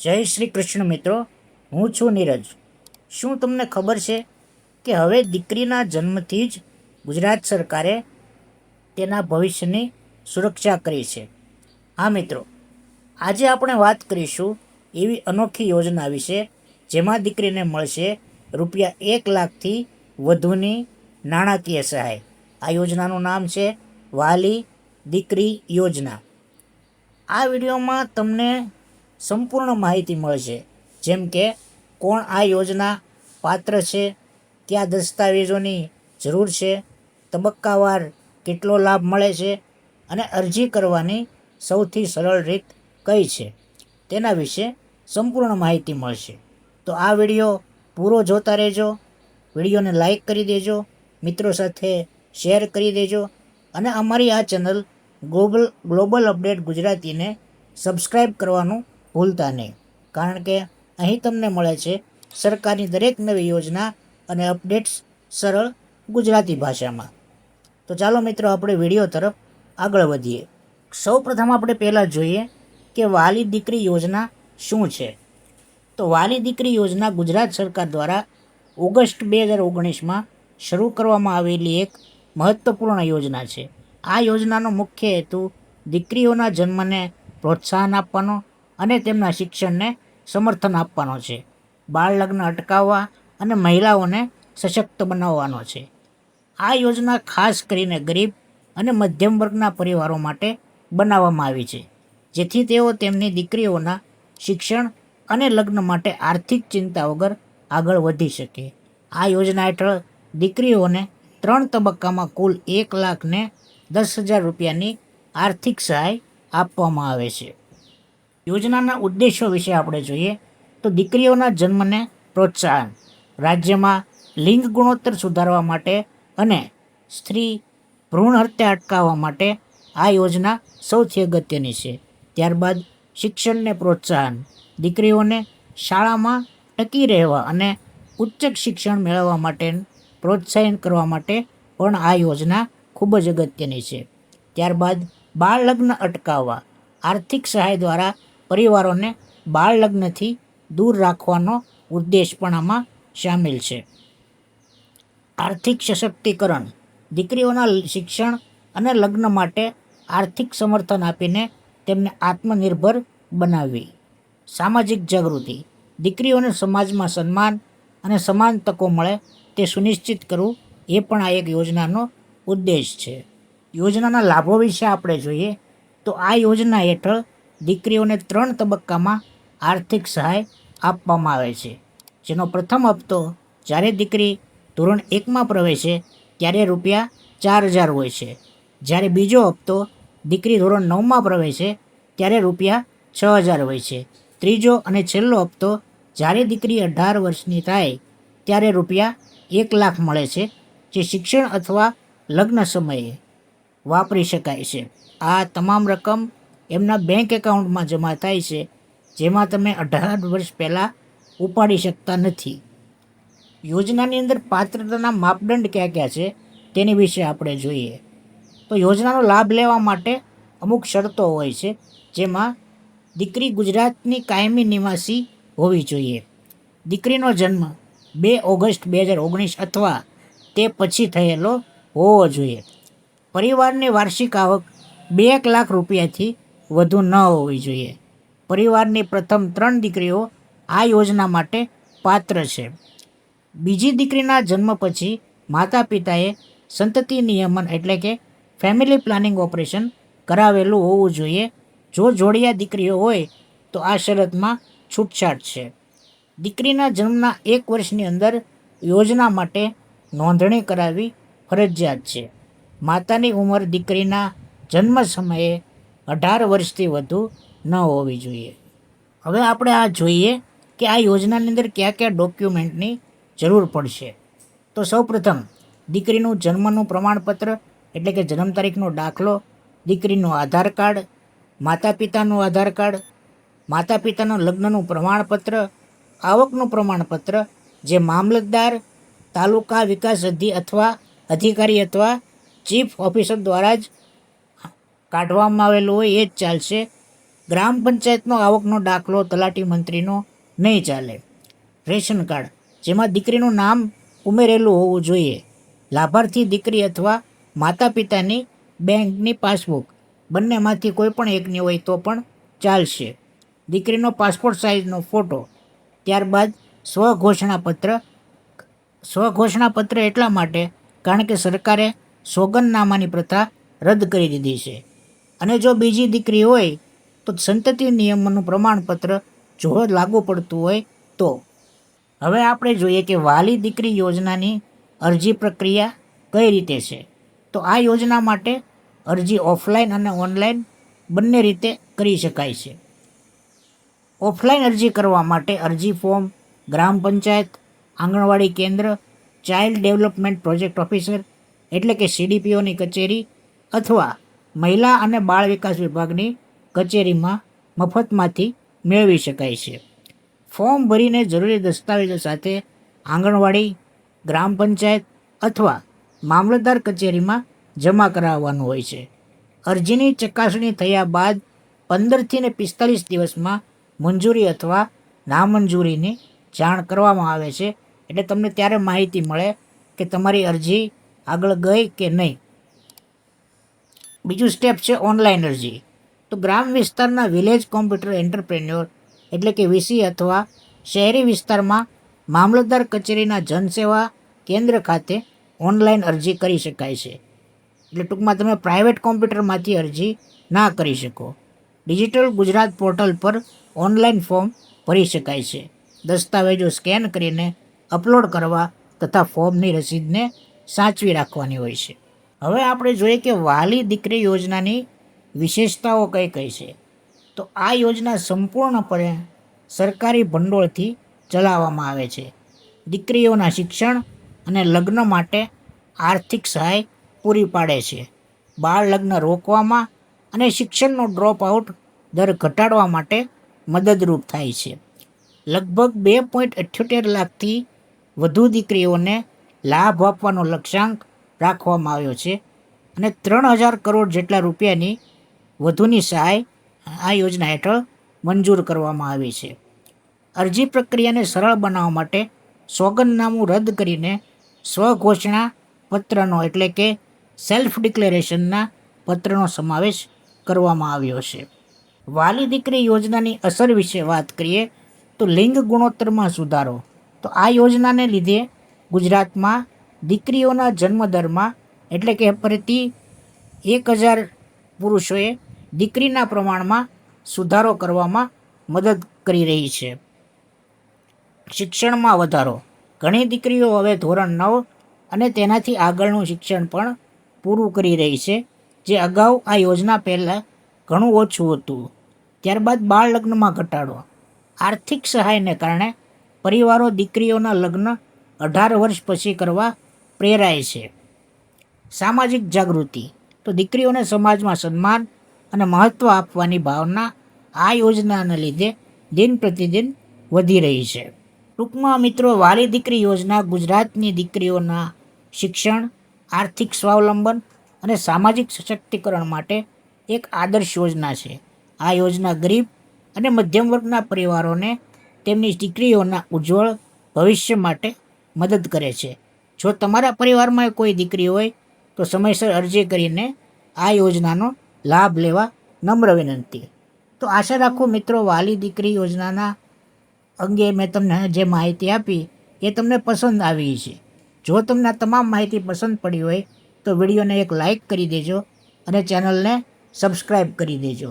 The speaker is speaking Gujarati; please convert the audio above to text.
જય શ્રી કૃષ્ણ મિત્રો, હું છું નીરજ. શું તમને ખબર છે કે હવે દીકરીના જન્મથી જ ગુજરાત સરકારે તેના ભવિષ્યની સુરક્ષા કરી છે? હા મિત્રો, આજે આપણે વાત કરીશું એવી અનોખી યોજના વિશે, જેમાં દીકરીને મળશે રૂપિયા એક લાખથી વધુની નાણાકીય સહાય. આ યોજનાનું નામ છે વાલી દીકરી યોજના. આ વિડીયોમાં તમને સંપૂર્ણ માહિતી મળશે. જેમ કે, કોણ આ યોજના પાત્ર છે, કયા દસ્તાવેજોની જરૂર છે, તબક્કાવાર કેટલો લાભ મળે છે અને અરજી કરવાની સૌથી સરળ રીત કઈ છે, તેના વિશે સંપૂર્ણ માહિતી મળશે. તો આ વીડિયો પૂરો જોતા રહેજો, વિડીયોને લાઈક કરી દેજો, મિત્રો સાથે શેર કરી દેજો અને અમારી આ ચેનલ ગ્લોબલ ગ્લોબલ અપડેટ ગુજરાતીને સબસ્ક્રાઈબ કરવાનું ભૂલતા નહીં. કારણ કે અહીં તમને મળે છે સરકારની દરેક નવી યોજના અને અપડેટ્સ સરળ ગુજરાતી ભાષામાં. તો ચાલો મિત્રો આપણે વીડિયો તરફ આગળ વધીએ. સૌ પ્રથમ આપણે પહેલાં જોઈએ કે વાલી દીકરી યોજના શું છે. તો વાલી દીકરી યોજના ગુજરાત સરકાર દ્વારા ઓગસ્ટ બે હજાર ઓગણીસમાં શરૂ કરવામાં આવેલી એક મહત્ત્વપૂર્ણ યોજના છે. આ યોજનાનો મુખ્ય હેતુ દીકરીઓના જન્મને પ્રોત્સાહન આપવાનો અને તેમના શિક્ષણને સમર્થન આપવાનો છે. બાળ લગ્ન અટકાવવા અને મહિલાઓને સશક્ત બનાવવાનો છે. આ યોજના ખાસ કરીને ગરીબ અને મધ્યમ વર્ગના પરિવારો માટે બનાવવામાં આવી છે, જેથી તેઓ તેમની દીકરીઓના શિક્ષણ અને લગ્ન માટે આર્થિક ચિંતા વગર આગળ વધી શકે. આ યોજના હેઠળ દીકરીઓને ત્રણ તબક્કામાં કુલ એક લાખને દસ હજાર રૂપિયાની આર્થિક સહાય આપવામાં આવે છે. યોજનાના ઉદ્દેશો વિશે આપણે જોઈએ તો દીકરીઓના જન્મને પ્રોત્સાહન, રાજ્યમાં લિંગ ગુણોત્તર સુધારવા માટે અને સ્ત્રી ભ્રૂણ હત્યા અટકાવવા માટે આ યોજના સૌથી અગત્યની છે. ત્યારબાદ શિક્ષણને પ્રોત્સાહન, દીકરીઓને શાળામાં ટકી રહેવા અને ઉચ્ચ શિક્ષણ મેળવવા માટે પ્રોત્સાહન કરવા માટે પણ આ યોજના ખૂબ જ અગત્યની છે. ત્યારબાદ બાળ લગ્ન અટકાવવા, આર્થિક સહાય દ્વારા પરિવારોને બાળ લગ્નથી દૂર રાખવાનો ઉદ્દેશ પણ આમાં સામેલ છે. આર્થિક સશક્તિકરણ, દીકરીઓના શિક્ષણ અને લગ્ન માટે આર્થિક સમર્થન આપીને તેમને આત્મનિર્ભર બનાવવી. સામાજિક જાગૃતિ, દીકરીઓને સમાજમાં સન્માન અને સમાન તકો મળે તે સુનિશ્ચિત કરવું એ પણ આ એક યોજનાનો ઉદ્દેશ છે. યોજનાના લાભો વિશે આપણે જોઈએ તો આ યોજના હેઠળ દીકરીઓને ત્રણ તબક્કામાં આર્થિક સહાય આપવામાં આવે છે. જેનો પ્રથમ હપ્તો જ્યારે દીકરી ધોરણ એકમાં પ્રવેશે ત્યારે રૂપિયા ચાર હજાર હોય છે. જ્યારે બીજો હપ્તો દીકરી ધોરણ નવમાં પ્રવેશે ત્યારે રૂપિયા છ હજાર હોય છે. ત્રીજો અને છેલ્લો હપ્તો જ્યારે દીકરી અઢાર વર્ષની થાય ત્યારે રૂપિયા એક લાખ મળે છે, જે શિક્ષણ અથવા લગ્ન સમયે વાપરી શકાય છે. આ તમામ રકમ એમના બેંક એકાઉન્ટમાં જમા થાય છે, જેમાં તમે અઢાર વર્ષ પહેલાં ઉપાડી શકતા નથી. યોજનાની અંદર પાત્રતાના માપદંડ કયા કયા છે, તેની વિશે આપણે જોઈએ. તો યોજનાનો લાભ લેવા માટે અમુક શરતો હોય છે, જેમાં દીકરી ગુજરાતની કાયમી નિવાસી હોવી જોઈએ. દીકરીનો જન્મ બે ઓગસ્ટ બે હજાર ઓગણીસ અથવા તે પછી થયેલો હોવો જોઈએ. પરિવારની વાર્ષિક આવક બે એક લાખ રૂપિયાથી વધુ ન હોવી જોઈએ. પરિવારની પ્રથમ ત્રણ દીકરીઓ આ યોજના માટે પાત્ર છે. બીજી દીકરીના જન્મ પછી માતા પિતાએ સંતતિ નિયમન એટલે કે ફેમિલી પ્લાનિંગ ઓપરેશન કરાવેલું હોવું જોઈએ. જો જોડિયા દીકરીઓ હોય તો આ શરતમાં છૂટછાટ છે. દીકરીના જન્મના એક વર્ષની અંદર યોજના માટે નોંધણી કરાવવી ફરજિયાત છે. માતાની ઉંમર દીકરીના જન્મ સમયે અઢાર વર્ષથી વધુ ન હોવી જોઈએ. હવે આપણે આ જોઈએ કે આ યોજનાની અંદર કયા કયા ડોક્યુમેન્ટની જરૂર પડશે. તો સૌપ્રથમ, દીકરીનું જન્મનું પ્રમાણપત્ર, એટલે કે જન્મ તારીખનો દાખલો, દીકરીનું આધાર કાર્ડ માતા પિતાનું આધાર કાર્ડ માતા પિતાના લગ્નનું પ્રમાણપત્ર, આવકનું પ્રમાણપત્ર, જે મામલતદાર, તાલુકા વિકાસ અધિ, અથવા અધિકારી અથવા ચીફ ઓફિસર દ્વારા જ કાઢવામાં આવેલું હોય એ જ ચાલશે. ગ્રામ પંચાયતનો આવકનો દાખલો તલાટી મંત્રીનો નહીં ચાલે. રેશન કાર્ડ, જેમાં દીકરીનું નામ ઉમેરેલું હોવું જોઈએ. લાભાર્થી દીકરી અથવા માતા પિતાની બેંકની પાસબુક, બંનેમાંથી કોઈ પણ એકની હોય તો પણ ચાલશે. દીકરીનો પાસપોર્ટ સાઇઝનો ફોટો, ત્યારબાદ સ્વઘોષણાપત્ર. સ્વઘોષણાપત્ર એટલા માટે, કારણ કે સરકારે સોગંદનામાની પ્રથા રદ કરી દીધી છે. અને જો બીજી દીકરી હોય, તો સંતતિ નિયમનનું પ્રમાણપત્ર જો લાગુ પડતું હોય તો. હવે આપણે જોઈએ કે વાલી દીકરી યોજનાની અરજી પ્રક્રિયા કઈ રીતે છે. તો આ યોજના માટે અરજી ઓફલાઈન અને ઓનલાઈન બંને રીતે કરી શકાય છે. ઓફલાઈન અરજી કરવા માટે અરજી ફોર્મ, ગ્રામ પંચાયત, આંગણવાડી કેન્દ્ર, ચાઇલ્ડ ડેવલપમેન્ટ પ્રોજેક્ટ ઓફિસર, એટલે કે સીડીપીઓની કચેરી અથવા મહિલા અને બાળ વિકાસ વિભાગની કચેરીમાં મફતમાંથી મેળવી શકાય છે. ફોર્મ ભરીને જરૂરી દસ્તાવેજો સાથે આંગણવાડી, ગ્રામ પંચાયત અથવા મામલતદાર કચેરીમાં જમા કરાવવાનું હોય છે. અરજીની ચકાસણી થયા બાદ પંદરથી ને પિસ્તાલીસ દિવસમાં મંજૂરી અથવા નામંજૂરીની જાણ કરવામાં આવે છે. એટલે તમને ત્યારે માહિતી મળે કે તમારી અરજી આગળ ગઈ કે નહીં. બીજું સ્ટેપ છે ઓનલાઈન અરજી. તો ગ્રામ વિસ્તારના વિલેજ કોમ્પ્યુટર એન્ટરપ્રેન્યોર એટલે કે વીસી અથવા શહેરી વિસ્તારમાં મામલતદાર કચેરીના જનસેવા કેન્દ્ર ખાતે ઓનલાઈન અરજી કરી શકાય છે. એટલે ટૂંકમાં તમે પ્રાઇવેટ કોમ્પ્યુટરમાંથી અરજી ના કરી શકો. ડિજિટલ ગુજરાત પોર્ટલ પર ઓનલાઈન ફોર્મ ભરી શકાય છે. દસ્તાવેજો સ્કેન કરીને અપલોડ કરવા તથા ફોર્મની રસીદને સાચવી રાખવાની હોય છે. હવે આપણે જોઈએ કે વાલી દીકરી યોજનાની વિશેષતાઓ કઈ કઈ છે? તો આ યોજના સંપૂર્ણપણે સરકારી ભંડોળથી ચલાવવામાં આવે છે. દીકરીઓના શિક્ષણ અને લગ્ન માટે આર્થિક સહાય પૂરી પાડે છે. બાળ લગ્ન રોકવામાં અને શિક્ષણનો ડ્રોપ આઉટ દર ઘટાડવા માટે મદદરૂપ થાય છે. લગભગ બે પોઈન્ટ અઠ્યોતેર લાખથી વધુ દીકરીઓને લાભ આપવાનો લક્ષ્યાંક રાખવામાં આવ્યો છે અને ત્રણ હજાર કરોડ જેટલા રૂપિયાની વધુની સહાય આ યોજના હેઠળ મંજૂર કરવામાં આવી છે. અરજી પ્રક્રિયાને સરળ બનાવવા માટે સોગંદનામું રદ કરીને સ્વઘોષણા પત્રનો એટલે કે સેલ્ફ ડિક્લેરેશનના પત્રનો સમાવેશ કરવામાં આવ્યો છે. વાલી દીકરી યોજનાની અસર વિશે વાત કરીએ તો લિંગ ગુણોત્તરમાં સુધારો. તો આ યોજનાને લીધે ગુજરાતમાં દીકરીઓના જન્મદરમાં, એટલે કે પ્રતિ એક હજાર પુરુષોએ દીકરીના પ્રમાણમાં સુધારો કરવામાં મદદ કરી રહી છે. શિક્ષણમાં વધારો. ઘણી દીકરીઓ હવે ધોરણ નવ અને તેનાથી આગળનું શિક્ષણ પણ પૂરું કરી રહી છે, જે અગાઉ આ યોજના પહેલાં ઘણું ઓછું હતું. ત્યારબાદ બાળ લગ્નમાં ઘટાડો. આર્થિક સહાયને કારણે પરિવારો દીકરીઓના લગ્ન અઢાર વર્ષ પછી કરવા પ્રેરાય છે. સામાજિક જાગૃતિ, તો દીકરીઓને સમાજમાં સન્માન અને મહત્ત્વ આપવાની ભાવના આ યોજનાને લીધે દિન પ્રતિદિન વધી રહી છે. ટૂંકમાં મિત્રો, વાલી દીકરી યોજના ગુજરાતની દીકરીઓના શિક્ષણ, આર્થિક સ્વાવલંબન અને સામાજિક સશક્તિકરણ માટે એક આદર્શ યોજના છે. આ યોજના ગરીબ અને મધ્યમ વર્ગના પરિવારોને તેમની દીકરીઓના ઉજ્જવળ ભવિષ્ય માટે મદદ કરે છે. જો તમારા પરિવારમાં કોઈ દીકરી હોય, તો સમયસર અરજી કરીને આ યોજનાનો લાભ લેવા નમ્ર વિનંતી. તો આશા રાખું મિત્રો, વાલી દીકરી યોજનાના અંગે મેં તમને જે માહિતી આપી, એ તમને પસંદ આવી છે. જો તમને તમામ માહિતી પસંદ પડી હોય, તો વિડીયોને એક લાઈક કરી દેજો અને ચેનલને સબસ્ક્રાઈબ કરી દેજો.